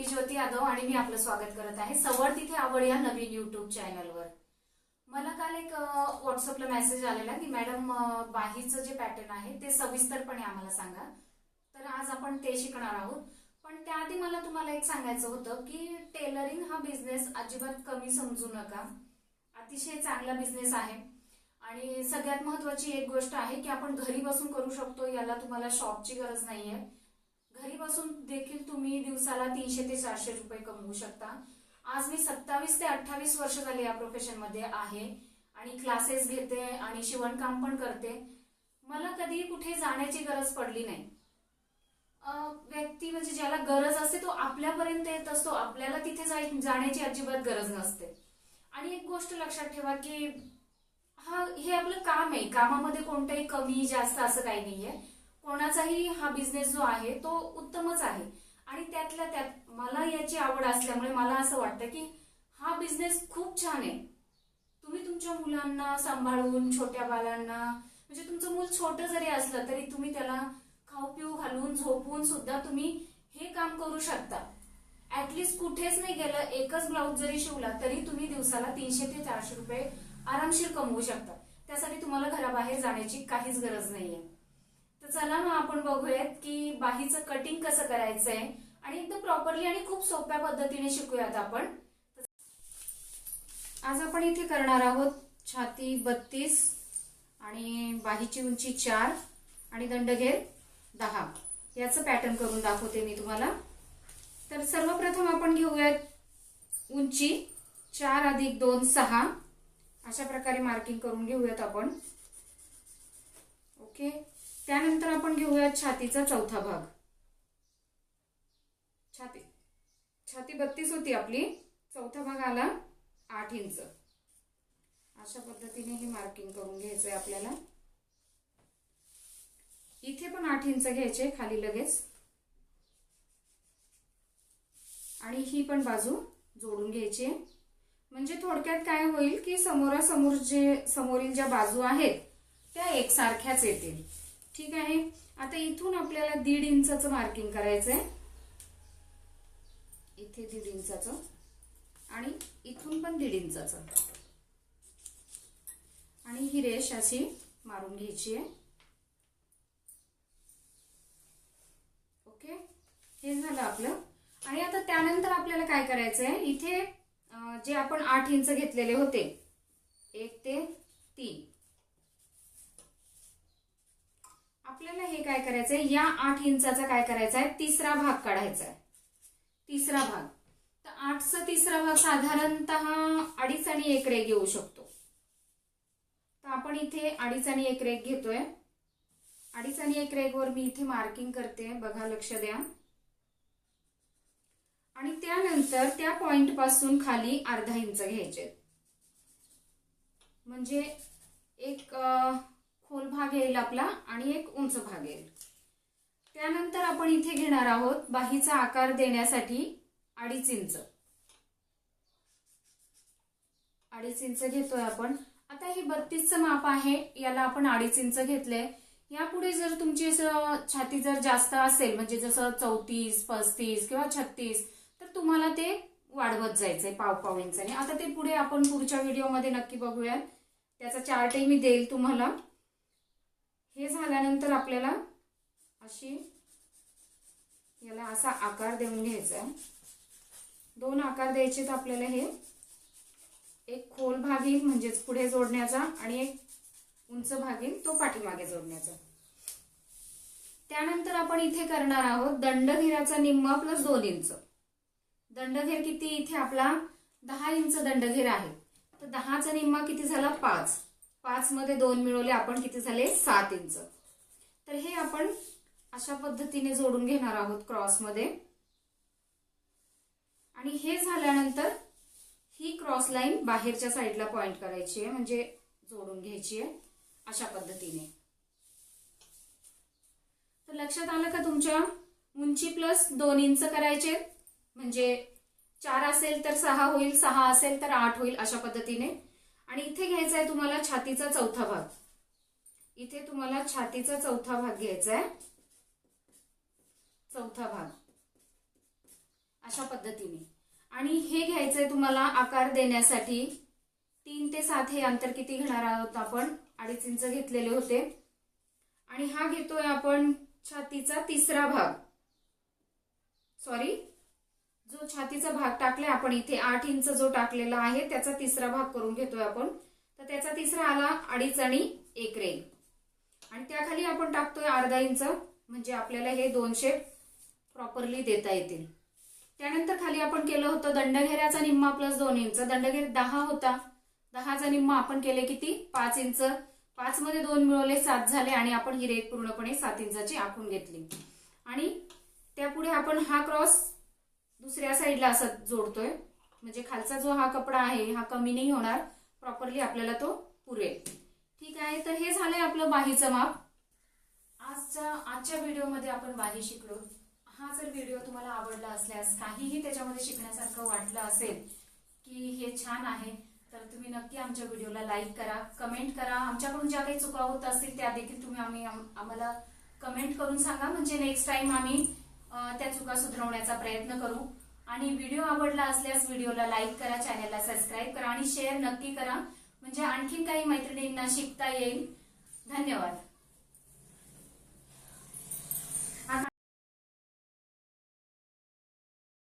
मी ज्योती यादव आणि मी आपलं स्वागत करत आहे. सवड तिथे आवड या नवीन युट्यूब चॅनलवर मला काल एक व्हॉट्सअपला मेसेज आलेला की मॅडम बाहीचं जे पॅटर्न आहे ते सविस्तरपणे आम्हाला सांगा. तर आज आपण ते शिकणार आहोत. पण त्याआधी मला तुम्हाला एक सांगायचं होतं की टेलरिंग हा बिझनेस अजिबात कमी समजू नका. अतिशय चांगला बिझनेस आहे. आणि सगळ्यात महत्वाची एक गोष्ट आहे की आपण घरी बसून करू शकतो याला तुम्हाला शॉपची गरज नाहीये. घरी बसून देखील तुम्ही दिवसाला तीनशे ते चारशे रुपये कमवू शकता. आज मी सत्तावीस ते अठ्ठावीस वर्ष झाली या प्रोफेशनमध्ये आहे आणि क्लासेस घेते आणि शिवणकाम पण करते. मला कधी कुठे जाण्याची गरज पडली नाही. व्यक्ती म्हणजे ज्याला गरज असते तो आपल्यापर्यंत येत असतो. आपल्याला तिथे जाण्याची अजिबात गरज नसते. आणि एक गोष्ट लक्षात ठेवा की हा हे आपलं काम आहे. कामामध्ये कोणतंही कमी जास्त असं काही नाहीये. कोणाचाही हा बिझनेस जो आहे तो उत्तमच आहे. आणि त्यातल्या त्यात मला याची आवड असल्यामुळे मला असं वाटतं की हा बिझनेस खूप छान आहे. तुम्ही तुमच्या मुलांना सांभाळून छोट्या बालांना म्हणजे तुमचं मूल छोटं जरी असलं तरी तुम्ही त्याला खाऊ पिऊ घालून झोपून सुद्धा तुम्ही हे काम करू शकता. ऍटलिस्ट कुठेच नाही गेलं एकच ब्लाऊज जरी शिवला तरी तुम्ही दिवसाला तीनशे ते चारशे रुपये आरामशीर कमवू शकता. त्यासाठी तुम्हाला घराबाहेर जाण्याची काहीच गरज नाहीये. आहे चला मग आपण बघूयात की बाहीचं कटिंग कसं करायचंय. आणि एकदम प्रॉपरली आणि खूप सोप्या पद्धतीने शिकूयात आपण. आज आपण इथे करणार आहोत छाती बत्तीस आणि बाहीची उंची चार आणि दंडघेर दहा. याचं पॅटर्न करून दाखवते मी तुम्हाला. तर सर्वप्रथम आपण घेऊयात उंची चार अधिक दोन सहा. अशा प्रकारे मार्किंग करून घेऊयात आपण. ओके? त्यानंतर आपण घेऊयात छातीचा चौथा भाग. छाती छाती बत्तीस होती आपली. चौथा भाग आला आठ इंच. अशा पद्धतीने हे मार्किंग करून घ्यायचंय आपल्याला. इथे पण आठ इंच घ्यायचे खाली लगेच. आणि ही पण बाजू जोडून घ्यायची आहे. म्हणजे थोडक्यात काय होईल की समोरासमोर जे समोरील ज्या बाजू आहेत त्या एकसारख्याच येतील. ठीक आहे. आता इथून आपल्याला दीड इंचाचं मार्किंग करायचंय. इथे दीड इंचाचं. आणि इथून पण दीड इंचाचं. आणि ही रेष अशी मारून घ्यायची आहे. ओके? हे झालं आपलं. आणि आता त्यानंतर आपल्याला काय करायचंय? इथे जे आपण आठ इंच घेतलेले होते एक ते तीन आपल्याला हे काय करायचंय? या आठ इंचाचा काय करायचा आहे तिसरा भाग काढायचा आहे तिसरा भाग. तर आठचा तिसरा भाग साधारणत अडीच आणि एक रेग येऊ शकतो. तर आपण इथे अडीच आणि एक रेग घेतोय. अडीच आणि एक रेगवर मी इथे मार्किंग करते. बघा लक्ष द्या. आणि त्यानंतर त्या पॉइंटपासून खाली अर्धा इंच घ्यायचे. म्हणजे एक खोल भाग येईल आपला आणि एक उंच भाग येईल. त्यानंतर आपण इथे घेणार आहोत बाहीचा आकार देण्यासाठी अडीच इंच. अडीच इंच घेतोय आपण. आता हे बत्तीसचं माप आहे याला आपण अडीच इंच घेतलंय. यापुढे जर तुमची असं छाती जर जास्त असेल म्हणजे जसं चौतीस पस्तीस किंवा छत्तीस तर तुम्हाला ते वाढवत जायचंय पाव पाव इंचाने आता ते पुढे आपण पुढच्या व्हिडिओमध्ये नक्की बघूयात. त्याचा चार्टही मी देईल तुम्हाला. हे झाल्यानंतर आपल्याला अशी याला असा आकार देऊन घ्यायचा. आहे दोन आकार द्यायचे तर आपल्याला हे. एक खोल भाग येईल म्हणजेच पुढे जोडण्याचा आणि एक उंच भाग येईल तो पाठीमागे जोडण्याचा. त्यानंतर आपण इथे करणार आहोत दंडघेराचा निम्मा प्लस दोन इंच. दंडघेर किती? इथे आपला दहा इंच दंडघेर आहे. तर दहाचा निम्मा किती झाला? पाच. पाच मध्ये दोन मिळवले आपण किती झाले? सात इंच. तर हे आपण अशा पद्धतीने जोडून घेणार आहोत क्रॉसमध्ये आणि हे झाल्यानंतर ही क्रॉस लाईन बाहेरच्या साईडला पॉइंट करायची आहे म्हणजे जोडून घ्यायची आहे अशा पद्धतीने. तर लक्षात आलं का तुमच्या? उंची प्लस दोन इंच करायचे. म्हणजे चार असेल तर सहा होईल सहा असेल तर आठ होईल अशा पद्धतीने. आणि इथे घ्यायचा आहे तुम्हाला छातीचा चौथा भाग. इथे तुम्हाला छातीचा चौथा भाग घ्यायचा आहे. चौथा भाग. अशा पद्धतीने. आणि हे घ्यायचंय तुम्हाला आकार देण्यासाठी. तीन ते सात हे अंतर किती घेणार आहोत आपण? अडीच इंच घेतलेले होते. आणि हा घेतोय आपण छातीचा तिसरा भाग. सॉरी जो छातीचा भाग टाकलाय आपण इथे आठ इंच जो टाकलेला आहे त्याचा तिसरा भाग करून घेतोय आपण. तर त्याचा तिसरा आला अडीच आणि एक रेल आणि त्याखाली आपण टाकतोय अर्धा इंच म्हणजे आपल्याला हे दोन शेप प्रॉपरली देता येतील. त्यानंतर खाली आपण केलं होतं दंडघेऱ्याचा निम्मा प्लस दोन इंच दंडघेर दहा होता दहाचा निम्मा आपण केले किती? पाच इंच पाच मध्ये दोन मिळवले सात झाले आणि आपण ही रेख पूर्णपणे सात इंचाची आखून घेतली. आणि त्यापुढे आपण हा क्रॉस दुसऱ्या साईडला असं जोडतोय. म्हणजे खालचा जो हा कपडा आहे हा कमी नाही होणार. प्रॉपरली आपल्याला तो पुरेल. ठीक आहे तर हे झालंय आपलं बाहीचं माप. आजच्या आजच्या व्हिडिओमध्ये आपण बाही शिकलो. हा जर व्हिडिओ तुम्हाला आवडला असल्यास काहीही त्याच्यामध्ये शिकण्यासारखं वाटलं असेल की हे छान आहे तर तुम्ही नक्की आमच्या व्हिडिओला लाईक करा कमेंट करा. आमच्याकडून ज्या काही चुका होत असतील त्या देखील तुम्ही आम्ही आम्हाला कमेंट करून सांगा. म्हणजे नेक्स्ट टाइम आम्ही त्या चुका सुधारवण्याचा प्रयत्न करू. आणि व्हिडिओ आवडला असल्यास व्हिडिओला लाईक करा चॅनलला सबस्क्राईब करा आणि शेअर नक्की करा. म्हणजे आणखीन काही मैत्रिणींना शिकता येईल. धन्यवाद.